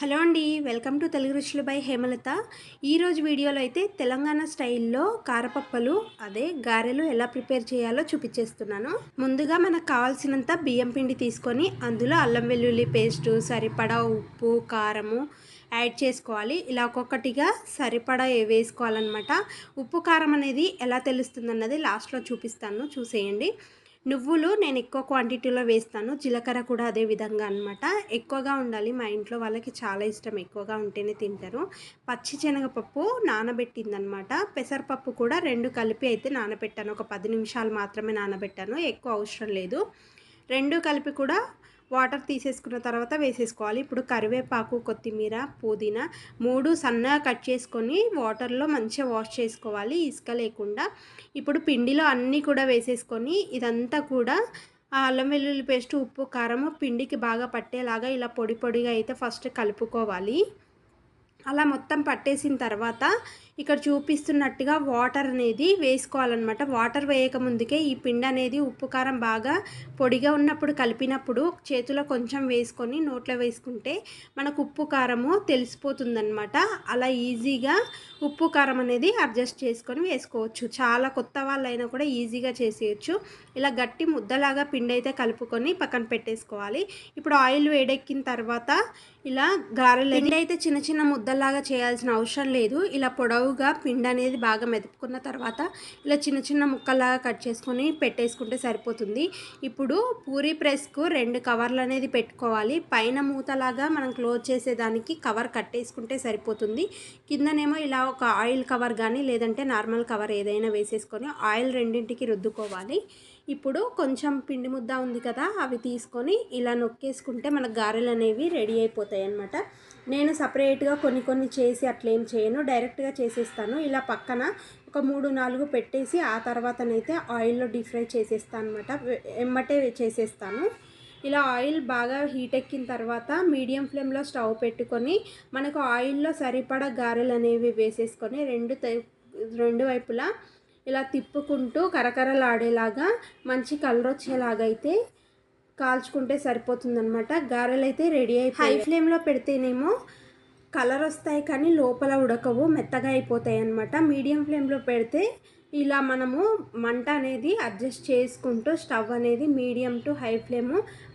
Hello అండి welcome to Telugu రుచులు by Hemalatha. ఈరోజు వీడియోలో అయితే తెలంగాణ స్టైల్లో కారపప్పలు అదే గారెలు ఎలా ప్రిపేర్ చేయాలో చూపించేస్తున్నాను ముందుగా మనకు కావాల్సినంత బియ్యం పిండి తీసుకొని అందులో అల్లం వెల్లుల్లి పేస్టు సరిపడా ఉప్పు కారము యాడ్ చేసుకోవాలి. ఇలా ఒక్కొక్కటిగా సరిపడా వేసుకోవాలన్నమాట. ఉప్పు కారం అనేది ఎలా తెలుస్తుంది అన్నది లాస్ట్లో చూపిస్తాను. చూసేయండి. నువ్వులు నేను ఎక్కువ క్వాంటిటీలో వేస్తాను. జీలకర్ర కూడా అదే విధంగా అనమాట ఎక్కువగా ఉండాలి. మా ఇంట్లో వాళ్ళకి చాలా ఇష్టం. ఎక్కువగా ఉంటేనే తింటారు. పచ్చి శనగపప్పు నానబెట్టిందనమాట పెసరపప్పు కూడా రెండు కలిపి అయితే నానబెట్టాను. ఒక పది నిమిషాలు మాత్రమే నానబెట్టాను. ఎక్కువ అవసరం లేదు. రెండు కలిపి కూడా వాటర్ తీసేసుకున్న తర్వాత వేసేసుకోవాలి. ఇప్పుడు కరివేపాకు కొత్తిమీర పుదీనా మూడు సన్నగా కట్ చేసుకొని వాటర్లో మంచిగా వాష్ చేసుకోవాలి. ఇసుక లేకుండా ఇప్పుడు పిండిలో అన్నీ కూడా వేసేసుకొని ఇదంతా కూడా ఆ అల్లం వెల్లుల్లి పేస్ట్ ఉప్పు కారం పిండికి బాగా పట్టేలాగా ఇలా పొడి పొడిగా అయితే ఫస్ట్ కలుపుకోవాలి. అలా మొత్తం పట్టేసిన తర్వాత ఇక్కడ చూపిస్తున్నట్టుగా వాటర్ అనేది వేసుకోవాలన్నమాట. వాటర్ వేయక ముందుకే ఈ పిండి అనేది ఉప్పు కారం బాగా పొడిగా ఉన్నప్పుడు కలిపినప్పుడు చేతిలో కొంచెం వేసుకొని నోట్లో వేసుకుంటే మనకు ఉప్పు కారము తెలిసిపోతుందన్నమాట. అలా ఈజీగా ఉప్పు కారం అనేది అడ్జస్ట్ చేసుకొని వేసుకోవచ్చు. చాలా కొత్త వాళ్ళైనా కూడా ఈజీగా చేసేయచ్చు. ఇలా గట్టి ముద్దలాగా పిండి అయితే కలుపుకొని పక్కన పెట్టేసుకోవాలి. ఇప్పుడు ఆయిల్ వేడెక్కిన తర్వాత ఇలా గారెలు పిండి అయితే చిన్న చిన్న ముద్దలాగా చేయాల్సిన అవసరం లేదు. ఇలా లావుగా పిండి అనేది బాగా మెదుపుకున్న తర్వాత ఇలా చిన్న చిన్న ముక్కలాగా కట్ చేసుకొని పెట్టేసుకుంటే సరిపోతుంది. ఇప్పుడు పూరీ ప్రెస్కు రెండు కవర్లు అనేది పెట్టుకోవాలి. పైన మూతలాగా మనం క్లోజ్ చేసేదానికి కవర్ కట్టేసుకుంటే సరిపోతుంది. కిందనేమో ఇలా ఒక ఆయిల్ కవర్ కానీ లేదంటే నార్మల్ కవర్ ఏదైనా వేసేసుకొని ఆయిల్ రెండింటికి రుద్దుకోవాలి. ఇప్పుడు కొంచెం పిండి ముద్ద ఉంది కదా అవి తీసుకొని ఇలా నొక్కేసుకుంటే మనకు గారెలు అనేవి రెడీ అయిపోతాయి అన్నమాట నేను సపరేట్గా కొన్ని కొన్ని చేసి అట్లేం చేయను. డైరెక్ట్గా చేసేస్తాను. ఇలా పక్కన ఒక మూడు నాలుగు పెట్టేసి ఆ తర్వాతనైతే ఆయిల్లో డీప్ ఫ్రై చేసేస్తాను అనమాట ఎమ్మటే చేసేస్తాను. ఇలా ఆయిల్ బాగా హీట్ ఎక్కిన తర్వాత మీడియం ఫ్లేమ్లో స్టవ్ పెట్టుకొని మనకు ఆయిల్లో సరిపడా గారెలు అనేవి వేసేసుకొని రెండు రెండు వైపులా ఇలా తిప్పుకుంటూ కరకరలాడేలాగా మంచి కలర్ వచ్చేలాగా అయితే కాల్చుకుంటే సరిపోతుందనమాట గారెలు అయితే రెడీ అయిపోయి హై ఫ్లేమ్లో పెడితేనేమో కలర్ వస్తాయి కానీ లోపల ఉడకవు మెత్తగా అయిపోతాయి అనమాట మీడియం ఫ్లేమ్లో పెడితే ఇలా మనము మంట అనేది అడ్జస్ట్ చేసుకుంటూ స్టవ్ అనేది మీడియం టు హై ఫ్లేమ్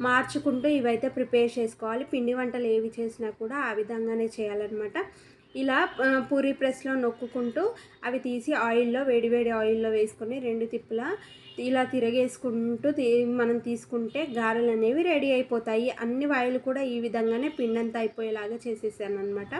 మార్చుకుంటూ ఇవైతే ప్రిపేర్ చేసుకోవాలి. పిండి వంటలు ఏవి చేసినా కూడా ఆ విధంగానే చేయాలన్నమాట. ఇలా పూరి ప్రెస్లో నొక్కుకుంటూ అవి తీసి ఆయిల్లో వేడివేడి ఆయిల్లో వేసుకొని రెండు తిప్పుల ఇలా తిరగేసుకుంటూ మనం తీసుకుంటే గారెలు అనేవి రెడీ అయిపోతాయి. అన్ని వాయిలు కూడా ఈ విధంగానే పిండంతా అయిపోయేలాగా చేసేసాను అనమాట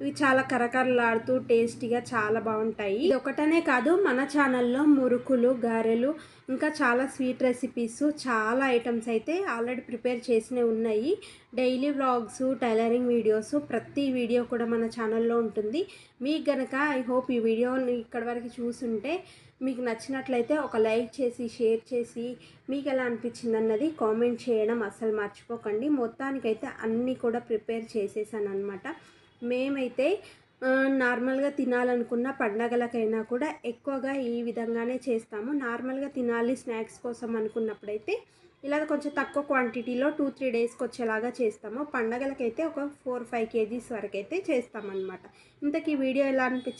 ఇవి చాలా కరకరలాడుతూ టేస్టీగా చాలా బాగుంటాయి. ఇది ఒకటనే కాదు మన ఛానల్లో మురుకులు గారెలు ఇంకా చాలా స్వీట్ రెసిపీస్ చాలా ఐటమ్స్ అయితే ఆల్రెడీ ప్రిపేర్ చేసినవి ఉన్నాయి. డైలీ వ్లాగ్స్ టైలరింగ్ వీడియోస్ ప్రతి వీడియో కూడా మన ఛానల్లో ఉంటుంది. మీకు గనక ఐ హోప్ ఈ వీడియోని ఇక్కడి వరకు చూసుంటే మీకు నచ్చినట్లయితే ఒక లైక్ చేసి షేర్ చేసి మీకు ఎలా అనిపించింది అన్నది కామెంట్ చేయడం అస్సలు మర్చిపోకండి. మొత్తానికైతే అన్నీ కూడా ప్రిపేర్ చేసేసాను అనమాట మేమైతే నార్మల్గా తినాలనుకున్న పండగలకైనా కూడా ఎక్కువగా ఈ విధంగానే చేస్తాము. నార్మల్గా తినాలి స్నాక్స్ కోసం అనుకున్నప్పుడైతే ఇలా కొంచెం తక్కువ క్వాంటిటీలో టూ త్రీ డేస్కి వచ్చేలాగా చేస్తాము. పండగలకైతే ఒక ఫోర్ ఫైవ్ కేజీస్ వరకు అయితే చేస్తామన్నమాట. ఇంతకీ వీడియో ఎలా అనిపించింది?